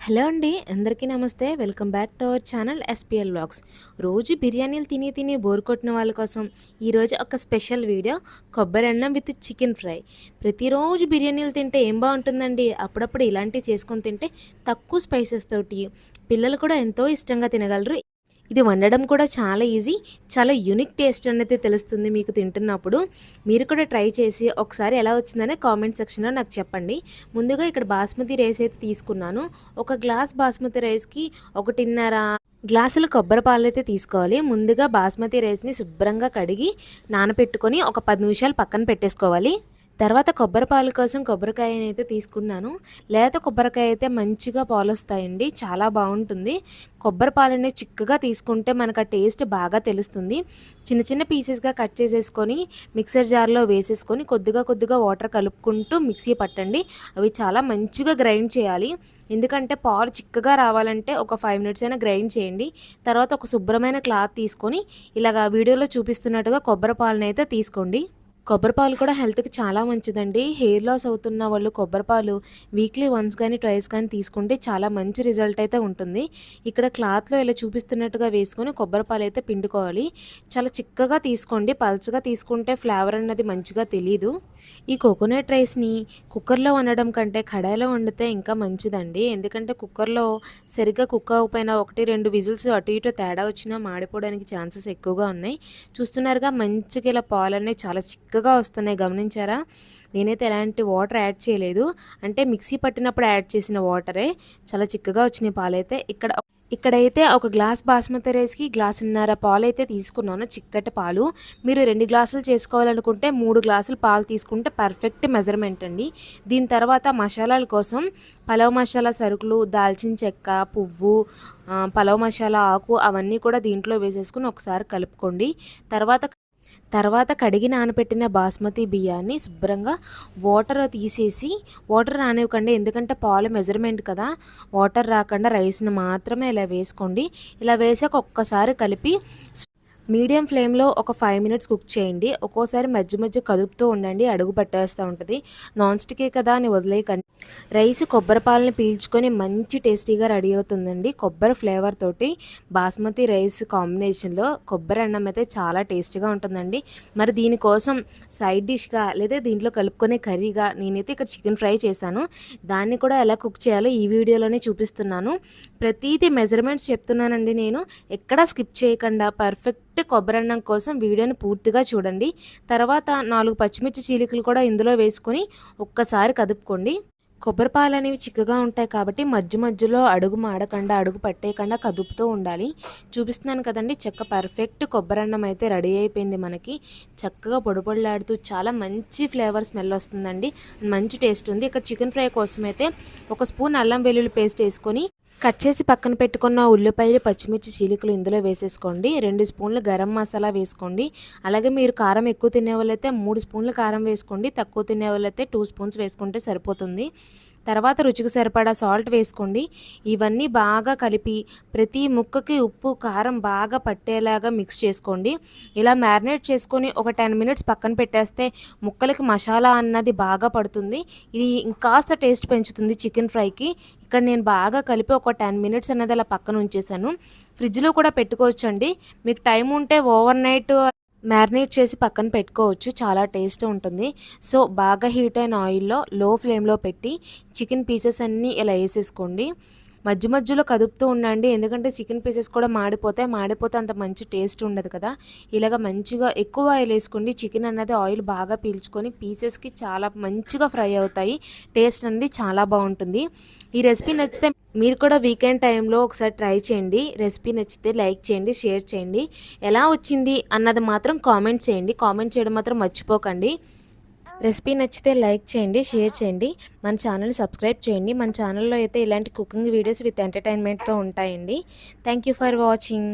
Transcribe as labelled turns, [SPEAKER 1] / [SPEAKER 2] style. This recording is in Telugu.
[SPEAKER 1] హలో అండి అందరికీ నమస్తే. Welcome back to our channel SPL vlogs రోజు బిర్యానీలు తిని తిని బోర్ కొట్టిన వాళ్ళ కోసం ఈరోజు ఒక స్పెషల్ వీడియో కొబ్బరి అన్నం విత్ చికెన్ ఫ్రై. ప్రతిరోజు బిర్యానీలు తింటే ఏం బాగుంటుందండి? అప్పుడప్పుడు ఇలాంటివి చేసుకొని తింటే తక్కువ స్పైసెస్ తోటి పిల్లలు కూడా ఎంతో ఇష్టంగా తినగలరు. ఇది వండడం కూడా చాలా ఈజీ చాలా యూనిక్ టేస్ట్ అనేది తెలుస్తుంది మీకు తింటున్నప్పుడు. మీరు కూడా ట్రై చేసి ఒకసారి ఎలా వచ్చిందనే కామెంట్ సెక్షన్లో నాకు చెప్పండి. ముందుగా ఇక్కడ బాస్మతి రైస్ అయితే తీసుకున్నాను. ఒక గ్లాస్ బాస్మతి రైస్కి ఒకటిన్నర గ్లాసులు కొబ్బరి పాలు అయితే తీసుకోవాలి. ముందుగా బాస్మతి రైస్ని శుభ్రంగా కడిగి నానబెట్టుకొని ఒక పది నిమిషాలు పక్కన పెట్టేసుకోవాలి. తర్వాత కొబ్బరి పాలు కోసం కొబ్బరికాయని అయితే తీసుకున్నాను. లేత కొబ్బరికాయ అయితే మంచిగా పాలు వస్తాయండి చాలా బాగుంటుంది. కొబ్బరి పాలని చిక్కగా తీసుకుంటే మనకు ఆ టేస్ట్ బాగా తెలుస్తుంది. చిన్న చిన్న పీసెస్గా కట్ చేసేసుకొని మిక్సర్ జార్లో వేసేసుకొని కొద్దిగా కొద్దిగా వాటర్ కలుపుకుంటూ మిక్సీ పట్టండి. అవి చాలా మంచిగా గ్రైండ్ చేయాలి. ఎందుకంటే పాలు చిక్కగా రావాలంటే ఒక ఫైవ్ మినిట్స్ అయినా గ్రైండ్ చేయండి. తర్వాత ఒక శుభ్రమైన క్లాత్ తీసుకొని ఇలాగ వీడియోలో చూపిస్తున్నట్టుగా కొబ్బరి పాలనైతే తీసుకోండి. కొబ్బరిపాలు కూడా హెల్త్కి చాలా మంచిదండి. హెయిర్ లాస్ అవుతున్న వాళ్ళు కొబ్బరిపాలు వీక్లీ వన్స్ కానీ ట్వైస్ కానీ తీసుకుంటే చాలా మంచి రిజల్ట్ అయితే ఉంటుంది. ఇక్కడ క్లాత్లో ఇలా చూపిస్తున్నట్టుగా వేసుకొని కొబ్బరిపాలు అయితే పిండుకోవాలి. చాలా చిక్కగా తీసుకోండి. పల్చగా తీసుకుంటే ఫ్లేవర్ అన్నది మంచిగా తెలీదు. ఈ కోకోనట్ రైస్ని కుక్కర్లో వండడం కంటే కడాయిలో వండితే ఇంకా మంచిదండి. ఎందుకంటే కుక్కర్లో సరిగ్గా కుక్ అవ్వకపోయినా ఒకటి రెండు విజిల్స్ అటు ఇటు తేడా వచ్చినా మాడిపోవడానికి ఛాన్సెస్ ఎక్కువగా ఉన్నాయి. చూస్తున్నారుగా మంచిగా ఇలా పాలన్నీ చాలా చిక్కగా వస్తున్నాయి. గమనించారా? నేనైతే ఎలాంటి వాటర్ యాడ్ చేయలేదు. అంటే మిక్సీ పట్టినప్పుడు యాడ్ చేసిన వాటరే. చాలా చిక్కగా వచ్చినాయి పాలైతే. ఇక్కడ ఇక్కడైతే ఒక గ్లాస్ బాస్మతి రైస్కి గ్లాసున్నర పాలు అయితే తీసుకున్నాను చిక్కటి పాలు. మీరు రెండు గ్లాసులు చేసుకోవాలనుకుంటే మూడు గ్లాసులు పాలు తీసుకుంటే పర్ఫెక్ట్ మెజర్మెంట్ అండి. దీని తర్వాత మసాలాల కోసం పలవ్ మసాలా సరుకులు దాల్చిన చెక్క పువ్వు పలవ్ మసాలా ఆకు అవన్నీ కూడా దీంట్లో వేసేసుకుని ఒకసారి కలుపుకోండి. తర్వాత తర్వాత కడిగి నానబెట్టిన బాస్మతి బియ్యాన్ని శుభ్రంగా వాటర్ తీసేసి వాటర్ రానివ్వకండి ఎందుకంటే పాలు మెజర్మెంట్ కదా. వాటర్ రాకుండా రైస్ని మాత్రమే ఇలా వేసుకోండి. ఇలా వేసాక ఒక్కసారి కలిపి మీడియం ఫ్లేమ్లో ఒక ఫైవ్ మినిట్స్ కుక్ చేయండి. ఒక్కోసారి మధ్య మధ్య కదుపుతూ ఉండండి. అడుగు పట్టేస్తూ ఉంటుంది. నాన్ స్టికే కదా అని వదిలేయకండి. రైస్ కొబ్బరి పాలని పీల్చుకొని మంచి టేస్టీగా రెడీ అవుతుందండి. కొబ్బరి ఫ్లేవర్ తోటి బాస్మతి రైస్ కాంబినేషన్లో కొబ్బరి అన్నం అయితే చాలా టేస్టీగా ఉంటుందండి. మరి దీనికోసం సైడ్ డిష్గా లేదా దీంట్లో కలుపుకునే కర్రీగా నేనైతే ఇక్కడ చికెన్ ఫ్రై చేశాను. దాన్ని కూడా ఎలా కుక్ చేయాలో ఈ వీడియోలోనే చూపిస్తున్నాను. ప్రతీది మెజర్మెంట్స్ చెప్తున్నానండి నేను. ఎక్కడా స్కిప్ చేయకుండా పర్ఫెక్ట్ కొబ్బరి అన్నం కోసం వీడియోని పూర్తిగా చూడండి. తర్వాత నాలుగు పచ్చిమిర్చి చీలికలు కూడా ఇందులో వేసుకొని ఒక్కసారి కదుపుకోండి. కొబ్బరి పాలు అనేవి చిక్కగా ఉంటాయి కాబట్టి మధ్య మధ్యలో అడుగు మాడకుండా అడుగు పట్టేయకుండా కదుపుతూ ఉండాలి. చూపిస్తున్నాను కదండి చెక్క పర్ఫెక్ట్ కొబ్బరి అన్నం అయితే రెడీ అయిపోయింది మనకి. చక్కగా పొడిపొడలాడుతూ చాలా మంచి ఫ్లేవర్ స్మెల్ వస్తుందండి. మంచి టేస్ట్ ఉంది. ఇక్కడ చికెన్ ఫ్రై కోసం అయితే ఒక స్పూన్ అల్లం వెల్లుల్లి పేస్ట్ వేసుకొని కట్ చేసి పక్కన పెట్టుకున్న ఉల్లిపాయలు పచ్చిమిర్చి చీలికలు ఇందులో వేసేసుకోండి. రెండు స్పూన్లు గరం మసాలా వేసుకోండి. అలాగే మీరు కారం ఎక్కువ తినే వాళ్ళైతే మూడు స్పూన్లు కారం వేసుకోండి. తక్కువ తినే వాళ్ళైతే టూ స్పూన్స్ వేసుకుంటే సరిపోతుంది. తర్వాత రుచికి సరిపడా సాల్ట్ వేసుకోండి. ఇవన్నీ బాగా కలిపి ప్రతి ముక్కకి ఉప్పు కారం బాగా పట్టేలాగా మిక్స్ చేసుకోండి. ఇలా మ్యారినేట్ చేసుకొని ఒక టెన్ మినిట్స్ పక్కన పెట్టేస్తే ముక్కలకి మసాలా అన్నది బాగా పడుతుంది. ఇది ఇంకాస్త టేస్ట్ పెంచుతుంది చికెన్ ఫ్రైకి ఇక్కడ నేను బాగా కలిపి ఒక టెన్ మినిట్స్ అనేది అలా పక్కన ఉంచేసాను ఫ్రిడ్జ్లో కూడా పెట్టుకోవచ్చండి. మీకు టైం ఉంటే ఓవర్ నైట్ మ్యారినేట్ చేసి పక్కన పెట్టుకోవచ్చు. చాలా టేస్ట్ ఉంటుంది. సో బాగా హీట్ అయిన ఆయిల్లో లో ఫ్లేమ్లో పెట్టి చికెన్ పీసెస్ అన్నీ ఇలా వేసేసుకోండి. మధ్య మధ్యలో కదుపుతూ ఉండండి. ఎందుకంటే చికెన్ పీసెస్ కూడా మాడిపోతాయి. మాడిపోతే అంత మంచి టేస్ట్ ఉండదు కదా. ఇలాగ మంచిగా ఎక్కువ ఆయిల్ వేసుకోండి. చికెన్ అన్నది ఆయిల్ బాగా పీల్చుకొని పీసెస్కి చాలా మంచిగా ఫ్రై అవుతాయి. టేస్ట్ అనేది చాలా బాగుంటుంది. ఈ రెసిపీ నచ్చితే మీరు కూడా వీకెండ్ టైంలో ఒకసారి ట్రై చేయండి. రెసిపీ నచ్చితే లైక్ చేయండి షేర్ చేయండి. ఎలా వచ్చింది అన్నది మాత్రం కామెంట్ చేయండి. కామెంట్ చేయడం మాత్రం మర్చిపోకండి. రెసిపీ నచ్చితే లైక్ చేయండి షేర్ చేయండి. మన ఛానల్ని సబ్స్క్రైబ్ చేయండి. మన ఛానల్లో అయితే ఇలాంటి కుకింగ్ వీడియోస్ విత్ ఎంటర్టైన్మెంట్తో ఉంటాయండి. Thank you for watching.